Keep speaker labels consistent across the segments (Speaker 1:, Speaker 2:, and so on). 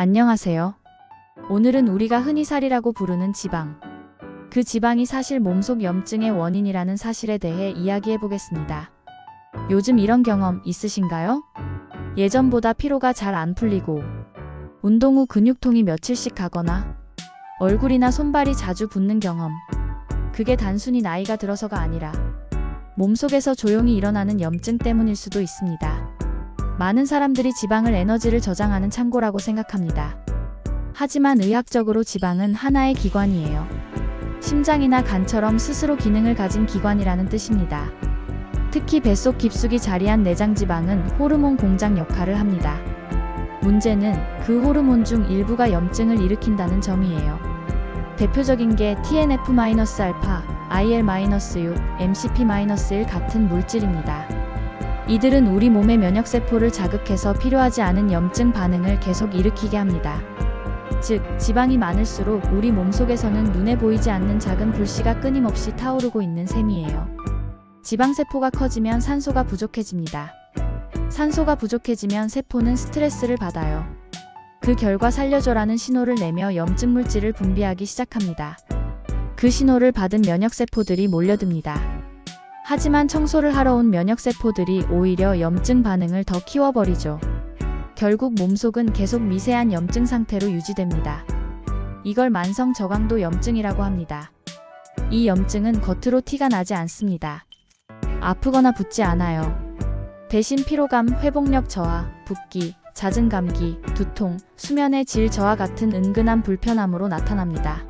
Speaker 1: 안녕하세요. 오늘은 우리가 흔히 살이라고 부르는 지방. 그 지방이 사실 몸속 염증의 원인이라는 사실에 대해 이야기해 보겠습니다. 요즘 이런 경험 있으신가요? 예전보다 피로가 잘 안 풀리고, 운동 후 근육통이 며칠씩 가거나, 얼굴이나 손발이 자주 붓는 경험. 그게 단순히 나이가 들어서가 아니라, 몸속에서 조용히 일어나는 염증 때문일 수도 있습니다. 많은 사람들이 지방을 에너지를 저장하는 창고라고 생각합니다. 하지만 의학적으로 지방은 하나의 기관이에요. 심장이나 간처럼 스스로 기능을 가진 기관이라는 뜻입니다. 특히 뱃속 깊숙이 자리한 내장 지방은 호르몬 공장 역할을 합니다. 문제는 그 호르몬 중 일부가 염증을 일으킨다는 점이에요. 대표적인 게 TNF-알파, IL-6, MCP-1 같은 물질입니다. 이들은 우리 몸의 면역세포를 자극해서 필요하지 않은 염증 반응을 계속 일으키게 합니다. 즉, 지방이 많을수록 우리 몸속에서는 눈에 보이지 않는 작은 불씨가 끊임없이 타오르고 있는 셈이에요. 지방세포가 커지면 산소가 부족해집니다. 산소가 부족해지면 세포는 스트레스를 받아요. 그 결과 살려줘라는 신호를 내며 염증 물질을 분비하기 시작합니다. 그 신호를 받은 면역세포들이 몰려듭니다. 하지만 청소를 하러 온 면역세포들이 오히려 염증 반응을 더 키워버리죠. 결국 몸속은 계속 미세한 염증 상태로 유지됩니다. 이걸 만성 저강도 염증이라고 합니다. 이 염증은 겉으로 티가 나지 않습니다. 아프거나 붓지 않아요. 대신 피로감, 회복력 저하, 붓기, 잦은 감기, 두통, 수면의 질 저하 같은 은근한 불편함으로 나타납니다.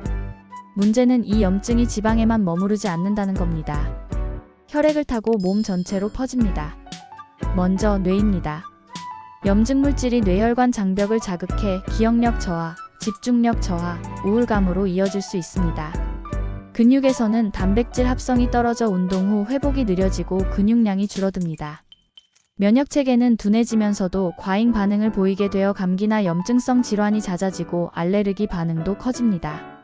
Speaker 1: 문제는 이 염증이 지방에만 머무르지 않는다는 겁니다. 혈액을 타고 몸 전체로 퍼집니다. 먼저 뇌입니다. 염증 물질이 뇌혈관 장벽을 자극해 기억력 저하, 집중력 저하, 우울감으로 이어질 수 있습니다. 근육에서는 단백질 합성이 떨어져 운동 후 회복이 느려지고 근육량이 줄어듭니다. 면역 체계는 둔해지면서도 과잉 반응을 보이게 되어 감기나 염증성 질환이 잦아지고 알레르기 반응도 커집니다.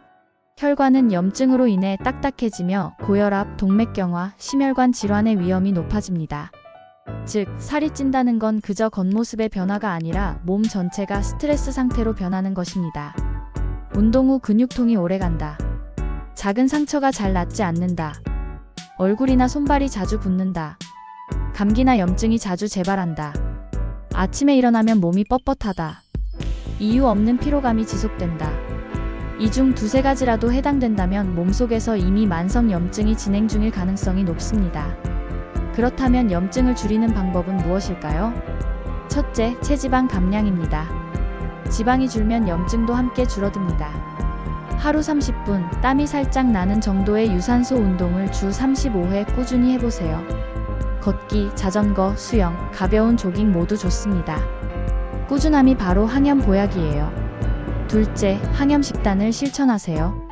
Speaker 1: 혈관은 염증으로 인해 딱딱해지며 고혈압, 동맥경화, 심혈관 질환의 위험이 높아집니다. 즉, 살이 찐다는 건 그저 겉모습의 변화가 아니라 몸 전체가 스트레스 상태로 변하는 것입니다. 운동 후 근육통이 오래간다. 작은 상처가 잘 낫지 않는다. 얼굴이나 손발이 자주 붓는다. 감기나 염증이 자주 재발한다. 아침에 일어나면 몸이 뻣뻣하다. 이유 없는 피로감이 지속된다. 이 중 두세 가지라도 해당된다면 몸속에서 이미 만성 염증이 진행 중일 가능성이 높습니다. 그렇다면 염증을 줄이는 방법은 무엇일까요? 첫째, 체지방 감량입니다. 지방이 줄면 염증도 함께 줄어듭니다. 하루 30분, 땀이 살짝 나는 정도의 유산소 운동을 주 35회 꾸준히 해보세요. 걷기, 자전거, 수영, 가벼운 조깅 모두 좋습니다. 꾸준함이 바로 항염 보약이에요. 둘째, 항염 식단을 실천하세요.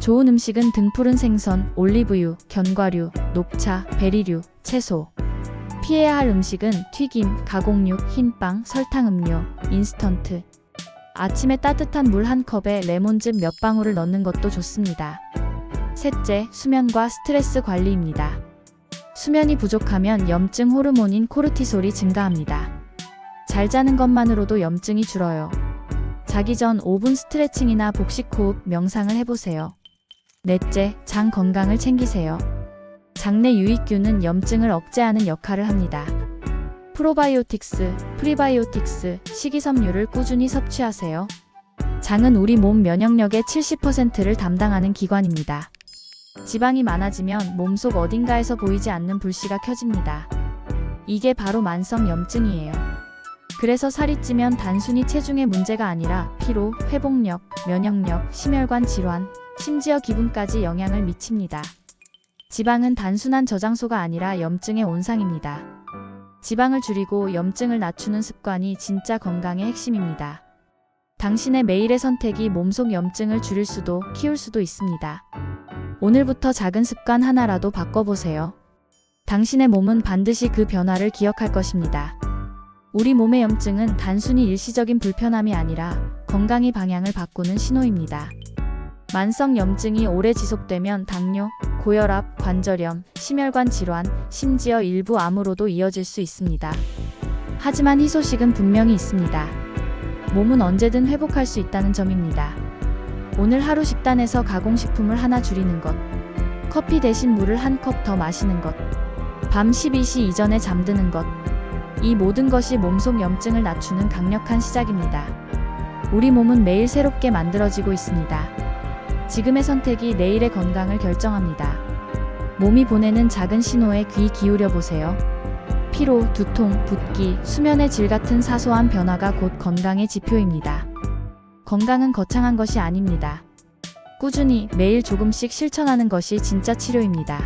Speaker 1: 좋은 음식은 등푸른 생선, 올리브유, 견과류, 녹차, 베리류, 채소. 피해야 할 음식은 튀김, 가공육, 흰빵, 설탕 음료, 인스턴트. 아침에 따뜻한 물 한 컵에 레몬즙 몇 방울을 넣는 것도 좋습니다. 셋째, 수면과 스트레스 관리입니다. 수면이 부족하면 염증 호르몬인 코르티솔이 증가합니다. 잘 자는 것만으로도 염증이 줄어요. 자기 전 5분 스트레칭이나 복식 호흡, 명상을 해보세요. 넷째, 장 건강을 챙기세요. 장내 유익균은 염증을 억제하는 역할을 합니다. 프로바이오틱스, 프리바이오틱스, 식이섬유를 꾸준히 섭취하세요. 장은 우리 몸 면역력의 70%를 담당하는 기관입니다. 지방이 많아지면 몸속 어딘가에서 보이지 않는 불씨가 켜집니다. 이게 바로 만성 염증이에요. 그래서 살이 찌면 단순히 체중의 문제가 아니라 피로, 회복력, 면역력, 심혈관 질환, 심지어 기분까지 영향을 미칩니다. 지방은 단순한 저장소가 아니라 염증의 온상입니다. 지방을 줄이고 염증을 낮추는 습관이 진짜 건강의 핵심입니다. 당신의 매일의 선택이 몸속 염증을 줄일 수도 키울 수도 있습니다. 오늘부터 작은 습관 하나라도 바꿔보세요. 당신의 몸은 반드시 그 변화를 기억할 것입니다. 우리 몸의 염증은 단순히 일시적인 불편함이 아니라 건강의 방향을 바꾸는 신호입니다. 만성 염증이 오래 지속되면 당뇨, 고혈압, 관절염, 심혈관 질환, 심지어 일부 암으로도 이어질 수 있습니다. 하지만 희소식은 분명히 있습니다. 몸은 언제든 회복할 수 있다는 점입니다. 오늘 하루 식단에서 가공식품을 하나 줄이는 것, 커피 대신 물을 한 컵 더 마시는 것, 밤 12시 이전에 잠드는 것, 이 모든 것이 몸속 염증을 낮추는 강력한 시작입니다. 우리 몸은 매일 새롭게 만들어지고 있습니다. 지금의 선택이 내일의 건강을 결정합니다. 몸이 보내는 작은 신호에 귀 기울여 보세요. 피로, 두통, 붓기, 수면의 질 같은 사소한 변화가 곧 건강의 지표입니다. 건강은 거창한 것이 아닙니다. 꾸준히 매일 조금씩 실천하는 것이 진짜 치료입니다.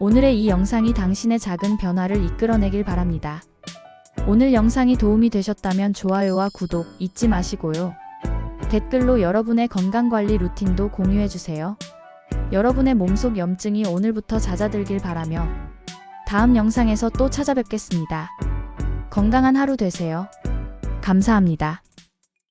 Speaker 1: 오늘의 이 영상이 당신의 작은 변화를 이끌어내길 바랍니다. 오늘 영상이 도움이 되셨다면 좋아요와 구독 잊지 마시고요. 댓글로 여러분의 건강관리 루틴도 공유해주세요. 여러분의 몸속 염증이 오늘부터 잦아들길 바라며 다음 영상에서 또 찾아뵙겠습니다. 건강한 하루 되세요. 감사합니다.